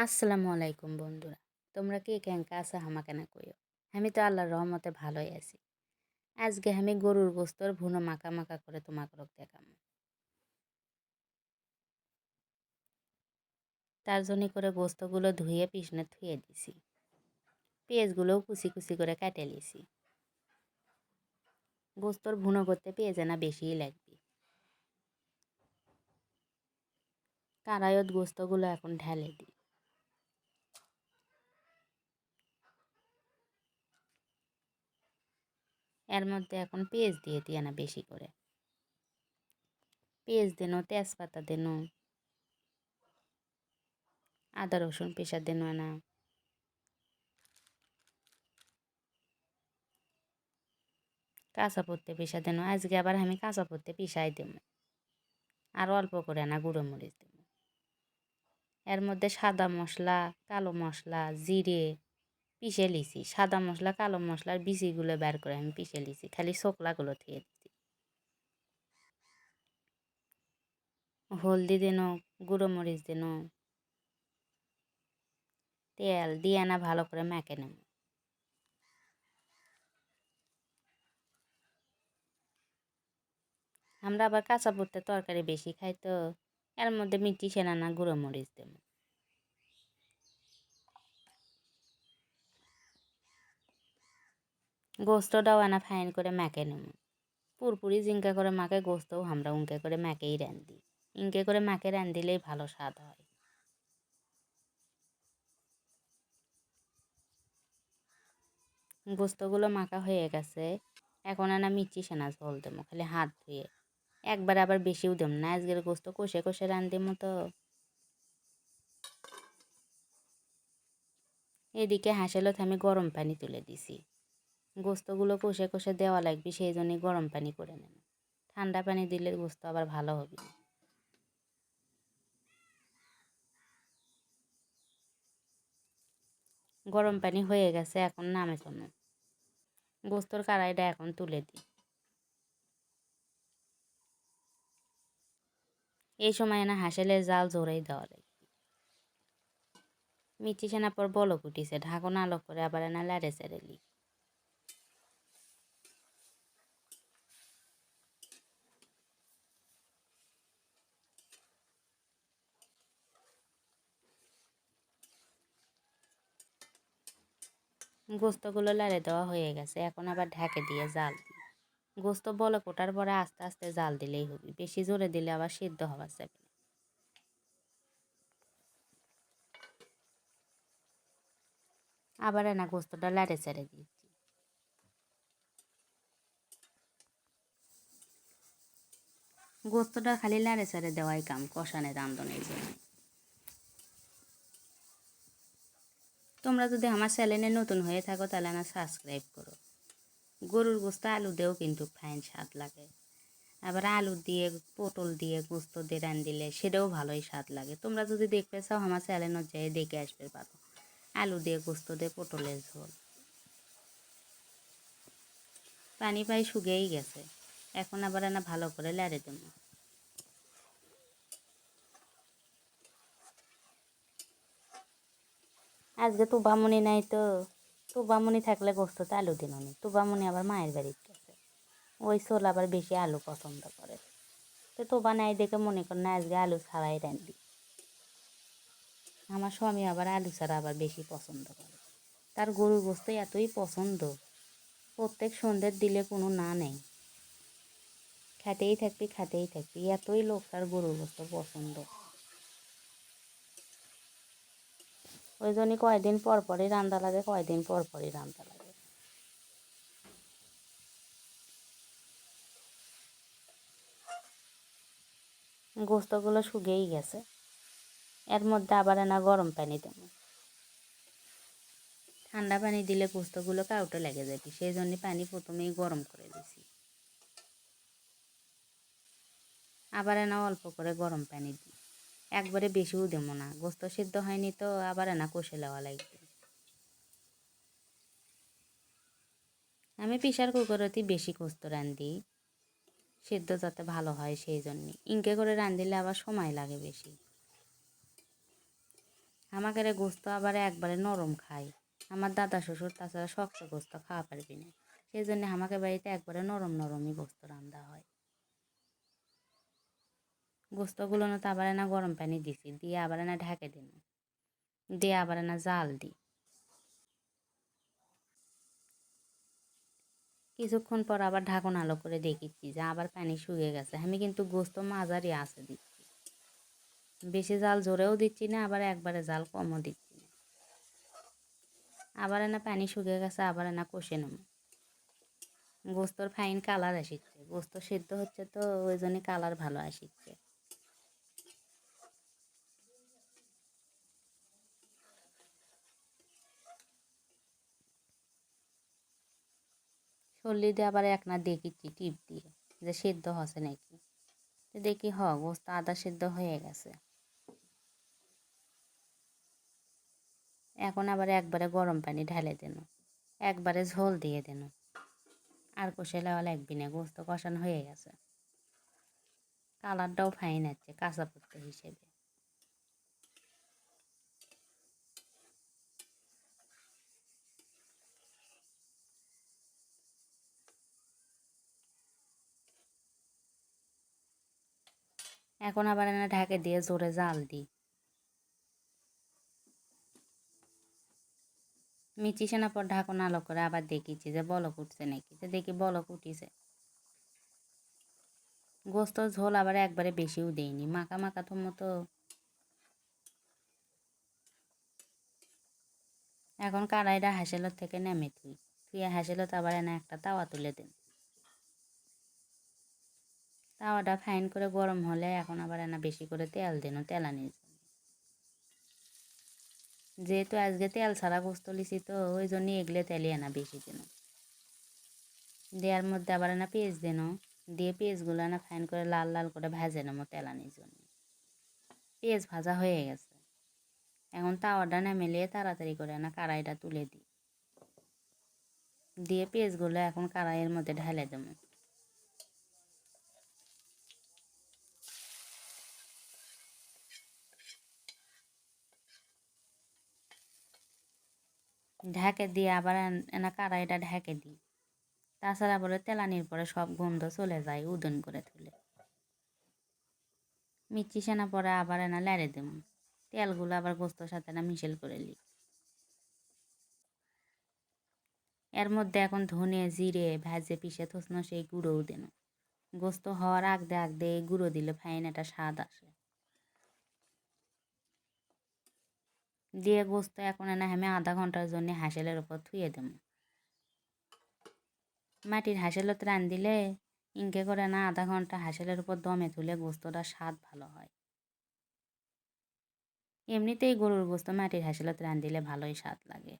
আসসালামু আলাইকুম বন্ধুরা। তোমরা কে কেঙ্কা আছে? হামাকে না কইও। আমি তো আল্লাহর রহমতে ভালোই আছি। আজকে আমি গরুর গোস্তর ভুনো মাখা মাখা করে তোমাকে দেখাম তার জন্য করে গোস্তগুলো ধুয়ে পিছনে থুয়ে দিছি। পেঁয়াজগুলোও কুচি কুচি করে কাটে লিছি গোস্তর ভুনো করতে পেঁয়াজ না বেশিই লাগবে। কারায়ত গোস্তগুলো এখন ঢেলে দিই। এর মধ্যে এখন পেঁয়াজ দিয়ে দিয়ে না বেশি করে। পেঁয়াজ দেন, তেজপাতা দেন, আদা, রসুন পেশা দেন না। কাঁচা পড়তে পিসা দেন, আজকে আবার আমি কাঁচা পড়তে পিসাই দেব। আর অল্প করে না, গুঁড়ো মরিচ দেব। এর মধ্যে সাদা মশলা, কালো মশলা, জিরে পিষে লিছি। সাদা মশলা কালো মশলার বিচিগুলো বের করে আমি পিষে লিছি। খালি শোকলাগুলো থেকে দিছি। হলদি দেন, গুঁড়ো মরিচ দেন, তেল দিয়ে না ভালো করে মেখে নেব। আমরা আবার কাঁচা পড়তে তরকারি বেশি খাই তো এর মধ্যে মিষ্টি সেনা না গুঁড়ো মরিচ দেবো। গোস্তটাও আনা ফাইন করে মেখে নেব। পুরপুরি জিঙ্কা করে মাকে গোস্তও আমরা উঙ্কে করে মেকেই রান্ধি ইঙ্কে করে মাকে রান্ধিলেই ভালো স্বাদ হয়। গোস্তগুলো মাখা হয়ে গেছে। এখন আনা মিচি সেনা ঝোল দেবো, খালি হাত ধুয়ে। একবার আবার বেশিও দেব না, আজকের গোস্ত কষে কষে রান্ধির মতো এদিকে হাঁসেলত আমি গরম পানি তুলে দিছি। গোস্তগুলো কষে কষে দেওয়া লাগবে, সেই জন্যই গরম পানি করে নেন ঠান্ডা পানি দিলে গোস্ত আবার ভালো হবে গরম পানি হয়ে গেছে, এখন নামে চলো। গোস্তর কারাইটা এখন তুলে দিই। এই সময় না হাঁসেলের জাল জোরেই দেওয়া লাগবে। মিষ্টি সেনা পর বলক উঠিছে, ঢাকন আলো করে আবার এনা লাড়ে চেড়ে গোস্তগুলো লাড়ে দেওয়া হয়ে গেছে। এখন আবার ঢাকে দিয়ে জাল গোস্ত বলে কোটার পরে আস্তে আস্তে জাল দিলেই হবে। বেশি জোরে দিলে আবার সিদ্ধ হওয়া যাবে আবার এনা গোস্তটা লাড়ে চেড়ে দিচ্ছি। গোস্তটা খালি লাড়ে চেড়ে দেওয়াই কাম কষানে রান্ধনের জন্য। তোমরা যদি আমার চ্যানেলে নতুন হয়ে থাকো, তাহলে আমার সাবস্ক্রাইব করো। গরুর গোস্ত, আলু দিয়েও কিন্তু ফাইন স্বাদ লাগে। আবার আলু দিয়ে, পটল দিয়ে গোস্ত দিয়ে রান দিলে সেটাও ভালোই স্বাদ লাগে। তোমরা যদি দেখতে চাও, আমার চ্যানেল যেয়ে দেখে আসবে পারো আলু দিয়ে গোস্ত দিয়ে পটলের ঝোল। পানি পাই শুকিয়েই গেছে। এখন আবার না ভালো করে লাড়ে দেবো। আজকে তো বামুনি নাই তো। তো বামুনি থাকলে গোস্ত তো আলু দিন তো বামুনি আবার মায়ের বাড়িতে গেছে। ওই সোল আবার বেশি আলু পছন্দ করে। তো তোবা নাই দেখে মনে কর না, আজকে আলু ছাড়াই রান্ধি আমার স্বামী আবার আলু ছাড়া আবার বেশি পছন্দ করে। তার গরু গোস্ত এতই পছন্দ। প্রত্যেক সন্ধ্যের দিলে কোনো না নেই। খেতেই থাকবি খেতেই থাকবি। এতই লোক তার গরু গোস্ত পছন্দ। ওই জন্যই কয়দিন পর পরই রান্না লাগে, কয়দিন পর পরই রান্না লাগে। গোস্তগুলো শুকিয়েই গেছে। এর মধ্যে আবার না গরম পানি দেবো। ঠান্ডা পানি দিলে গোস্তগুলো কাউটে লেগে যাবে সেই জন্য পানি প্রথমেই গরম করে দিছি। আবার না অল্প করে গরম পানি দিই। একবারে বেশিও দেবো না। গোস্ত সিদ্ধ হয়নি তো আবার না কষে নেওয়া লাগবে। আমি প্রেশার কুকারতেই বেশি গোস্ত রান্ধি। সিদ্ধ যাতে ভালো হয় সেই জন্যে। ইনকে করে রান্ধিলে আবার সময় লাগে বেশি। আমাকে গোস্ত আবার একবারে নরম খায়। আমার দাদা শ্বশুর তাছাড়া শক্ত গোস্ত খাওয়া পারবি না। সেই জন্য আমাকে বাড়িতে একবারে নরম নরমই গোস্ত রান্না হয়। গোস্তগুলো না তো আবার না গরম পানি দিছি, দিয়ে আবার না ঢাকে দিন দিয়ে আবার না জাল দিই কিছুক্ষণ পর আবার ঢাকন আলো করে দেখেছি যে আবার পানি শুকিয়ে গেছে। আমি কিন্তু গোস্ত মাঝারি আছে দিচ্ছি। বেশি জাল জোরেও দিচ্ছি না, আবার একবারে জাল কমও দিচ্ছি না। আবার না পানি শুকিয়ে গেছে, আবার না কষে নেব। গোস্তর ফাইন কালার আসিচ্ছে। গোস্ত সেদ্ধ হচ্ছে তো ওই জন্য কালার ভালো আসিচ্ছে। সল্লি দিয়ে আবার এক না দেখিচ্ছি টিপ দিয়ে যে সেদ্ধ হচ্ছে নাকি। দেখি হ, গোস্ত আদা সেদ্ধ হয়ে গেছে। এখন আবার একবারে গরম পানি ঢালে দেন। একবারে ঝোল দিয়ে দেন। আর কষে লেওয়া লাগবি না, গোস্ত কষানো হয়ে গেছে। কালারটাও ফাইন আছে, কাঁচা পত্ত হিসেবে। এখন আবার না ঢাকে দিয়ে জোরে জাল দিই। মিচিছে না পর ঢাকন আলো করে আবার দেখিছি যে বলক উঠছে নাকি। তো দেখি বলক উঠিছে। গোস্ত ঝোল আবার একবারে বেশিও দেয়নি মাখা মাখা তো মতো এখন কড়াইটা হাসেলত থেকে নেমে তুই। তুই হাসেলত আবার এনে একটা তাওয়া তুলে দেন। তাওয়াটা ফাইন করে গরম হলে এখন আবার এনা বেশি করে তেল দেন তেলানির জন্য যেহেতু আজকে তেল ছাড়া গোস্ত লিছি তো, ওই জন্য এগলে তেলে আনা বেশি দিন। দেওয়ার মধ্যে আবার না পেঁয়াজ দেন দিয়ে পেঁয়াজগুলো না ফাইন করে লাল লাল করে ভেজে নেব তেলানির জন্য। পেঁয়াজ ভাজা হয়ে গেছে। এখন তাওয়াটা না মেলিয়ে তাড়াতাড়ি করে না কড়াইটা তুলে দিই। দিয়ে পেঁয়াজগুলো এখন কড়াইয়ের মধ্যে ঢেলে দেবো। ঢেকে দিয়ে আবার এনা কড়াইটা ঢেকে দিই। তাছাড়া বলে তেলানির পরে সব গন্ধ চলে যায় উদন করে তুলে। মিচ্ছি সেনা পরে আবার এনা লেড়ে দেব তেলগুলো আবার গোস্তর সাথে না মিশেল করে নিই এর মধ্যে এখন ধনে, জিরে, ভেজে পিষে থসনো সেই গুঁড়োও দেন। গোস্ত হওয়ার আগদে আগদে আগ দিয়ে গুঁড়ো দিলে ফাইন একটা স্বাদ আসে। দিয়ে গোস্ত এখন এনে আমি আধা ঘণ্টার জন্য হাঁসেলের উপর থুয়ে দেব। মাটির হাঁসেলত রান দিলে ইনকে করে না আধা ঘণ্টা হাঁসেলের উপর দমে তুলে গোস্তটা স্বাদ ভালো হয়। এমনিতেই গরুর গোস্ত মাটির হাঁসেলত রান দিলে ভালোই স্বাদ লাগে।